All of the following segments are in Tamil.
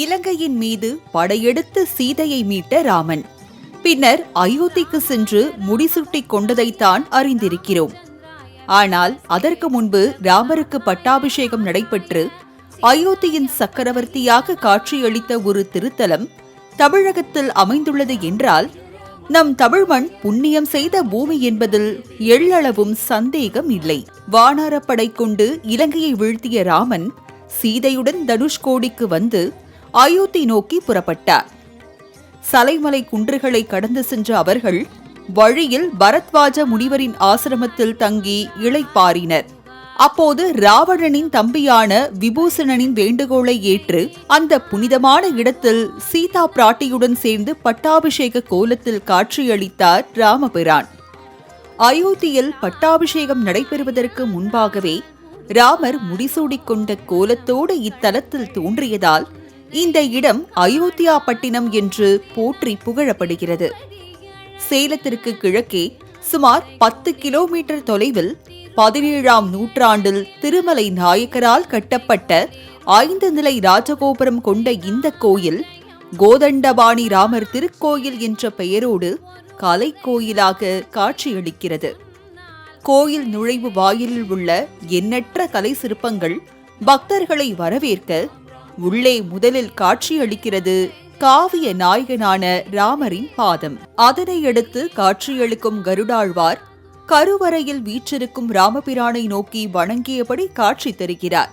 இலங்கையின் மீது படையெடுத்து சீதையை மீட்ட ராமன். பின்னர் அயோத்திக்கு சென்று முடிசூட்டிக் கொண்டதைத்தான் அறிந்திருக்கிறோம். ஆனால் அதற்கு முன்பு ராமருக்கு பட்டாபிஷேகம் நடைபெற்று அயோத்தியின் சக்கரவர்த்தியாக காட்சியளித்த ஒரு திருத்தலம் தமிழகத்தில் அமைந்துள்ளது என்றால் நம் தமிழ்மண் புண்ணியம் செய்த பூமி என்பதில் எள்ளளவும் சந்தேகம் இல்லை. வானாரப்படை கொண்டு இலங்கையை வீழ்த்திய ராமன் சீதையுடன் தனுஷ்கோடிக்கு வந்து அயோத்தி நோக்கி புறப்பட்டார். சலைமலை குன்றுகளை கடந்து சென்ற அவர்கள் வழியில் பரத்வாஜ முனிவரின் ஆசிரமத்தில் தங்கி இளைப்பாறினர். அப்போது ராவணனின் தம்பியான விபூஷணனின் வேண்டுகோளை ஏற்று அந்த புனிதமான இடத்தில் சீதா பிராட்டியுடன் சேர்ந்து பட்டாபிஷேக கோலத்தில் காட்சியளித்தார் ராமபிரான். அயோத்தியில் பட்டாபிஷேகம் நடைபெறுவதற்கு முன்பாகவே ராமர் முடிசூடிக்கொண்ட கோலத்தோடு இத்தலத்தில் தோன்றியதால் இந்த இடம் அயோத்தியா பட்டினம் என்று போற்றி புகழப்படுகிறது. சேலத்திற்கு கிழக்கே சுமார் பத்து கிலோமீட்டர் தொலைவில் பதினேழாம் நூற்றாண்டில் திருமலை நாயக்கரால் கட்டப்பட்ட ஐந்து நிலை ராஜகோபுரம் கொண்ட இந்த கோயில் கோதண்டபாணி ராமர் திருக்கோயில் என்ற பெயரோடு கலை கோயிலாக காட்சியளிக்கிறது. கோயில் நுழைவு வாயிலில் உள்ள எண்ணற்ற கலை சிற்பங்கள் பக்தர்களை வரவேற்க உள்ளே முதலில் காட்சியளிக்கிறது காவிய நாயகனான ராமரின் பாதம். அதனை அடுத்து காட்சியளிக்கும் கருடாழ்வார் கருவறையில் வீற்றிருக்கும் ராமபிரானை நோக்கி வணங்கியபடி காட்சி தருகிறார்.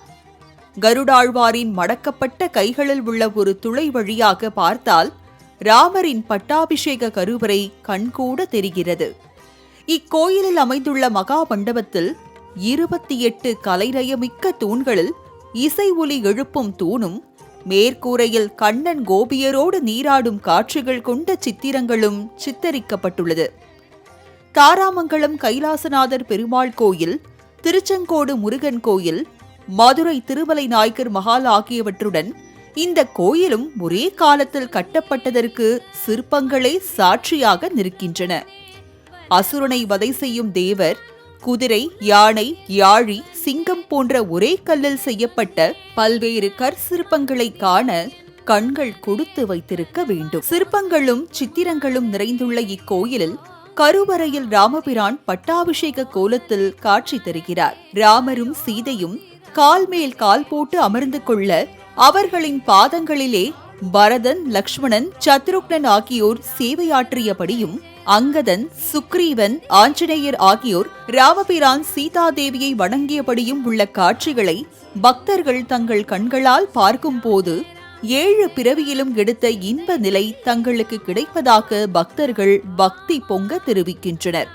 கருடாழ்வாரின் மடக்கப்பட்ட கைகளில் உள்ள ஒரு துளை வழியாக பார்த்தால் ராமரின் பட்டாபிஷேக கருவறை கண்கூட தெரிகிறது. இக்கோயிலில் அமைந்துள்ள மகா மண்டபத்தில் இருபத்தி எட்டு கலைநயமிக்க தூண்களில் இசை ஒலி எழுப்பும் தூணும் மேற்கூரையில் கண்ணன் கோபியரோடு நீராடும் காட்சிகள் கொண்ட சித்திரங்களும் சித்தரிக்கப்பட்டுள்ளது. தாராமங்கலம் கைலாசநாதர் பெருமாள் கோயில் திருச்செங்கோடு முருகன் கோயில் மதுரை திருமலை நாயக்கர் மகால் ஆகியவற்றுடன் இந்த கோயிலும் ஒரே காலத்தில் கட்டப்பட்டதற்கு சிற்பங்களே சாட்சியாக நிற்கின்றன. அசுரனை வதை செய்யும் தேவர் குதிரை யானை யாழி சிங்கம் போன்ற ஒரே கல்லில் செய்யப்பட்ட பல்வேறு கற்சிற்பங்களை காண கண்கள் கொடுத்து வைத்திருக்க வேண்டும். சிற்பங்களும் சித்திரங்களும் நிறைந்துள்ள இக்கோயிலில் கருவறையில் ராமபிரான் பட்டாபிஷேக கோலத்தில் காட்சி தருகிறார். ராமரும் சீதையும் கால் மேல் கால் போட்டு அமர்ந்து கொள்ள அவர்களின் பாதங்களிலே பரதன் லக்ஷ்மணன் சத்ருக்னன் ஆகியோர் சேவையாற்றியபடியும் அங்கதன் சுக்ரீவன் ஆஞ்சநேயர் ஆகியோர் ராமபிரான் சீதாதேவியை வணங்கியபடியும் உள்ள காட்சிகளை பக்தர்கள் தங்கள் கண்களால் பார்க்கும்போது ஏழு பிறவியிலும் எடுத்த இன்ப நிலை தங்களுக்கு கிடைப்பதாக பக்தர்கள் பக்தி பொங்க தெரிவிக்கின்றனர்.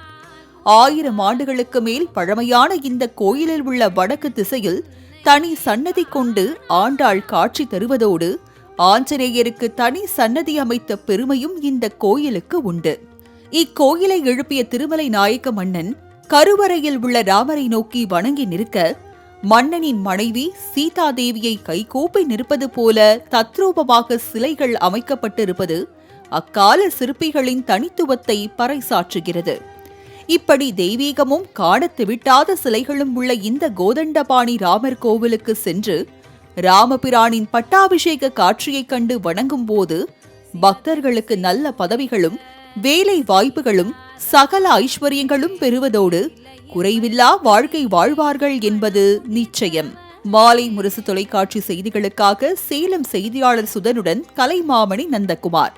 ஆயிரம் ஆண்டுகளுக்கு மேல் பழமையான இந்த கோயிலில் உள்ள வடக்கு திசையில் தனி சன்னதி கொண்டு ஆண்டாள் காட்சி தருவதோடு ஆஞ்சநேயருக்கு தனி சன்னதி அமைத்த பெருமையும் இந்த கோயிலுக்கு உண்டு. இக்கோயிலை எழுப்பிய திருமலை நாயக்க மன்னன் கருவறையில் உள்ள ராமரை நோக்கி வணங்கி நிற்க மன்னனின் மனைவி சீதாதேவியை கைகோப்பி நிற்பது போல தத்ரூபமாக சிலைகள் அமைக்கப்பட்டிருப்பது அக்கால சிற்பிகளின் தனித்துவத்தை பறைசாற்றுகிறது. இப்படி தெய்வீகமும் காணத்து விட்டாத சிலைகளும் உள்ள இந்த கோதண்டபாணி ராமர் கோவிலுக்கு சென்று ராமபிரானின் பட்டாபிஷேக காட்சியைக் கண்டு வணங்கும் போது பக்தர்களுக்கு நல்ல பதவிகளும் வேலை வாய்ப்புகளும் சகல ஐஸ்வர்யங்களும் பெறுவதோடு குறைவில்லா வாழ்க்கை வாழ்வார்கள் என்பது நிச்சயம். மாலை முரசு தொலைக்காட்சி செய்திகளுக்காக சேலம் செய்தியாளர் சுதனுடன் கலைமாமணி நந்தகுமார்.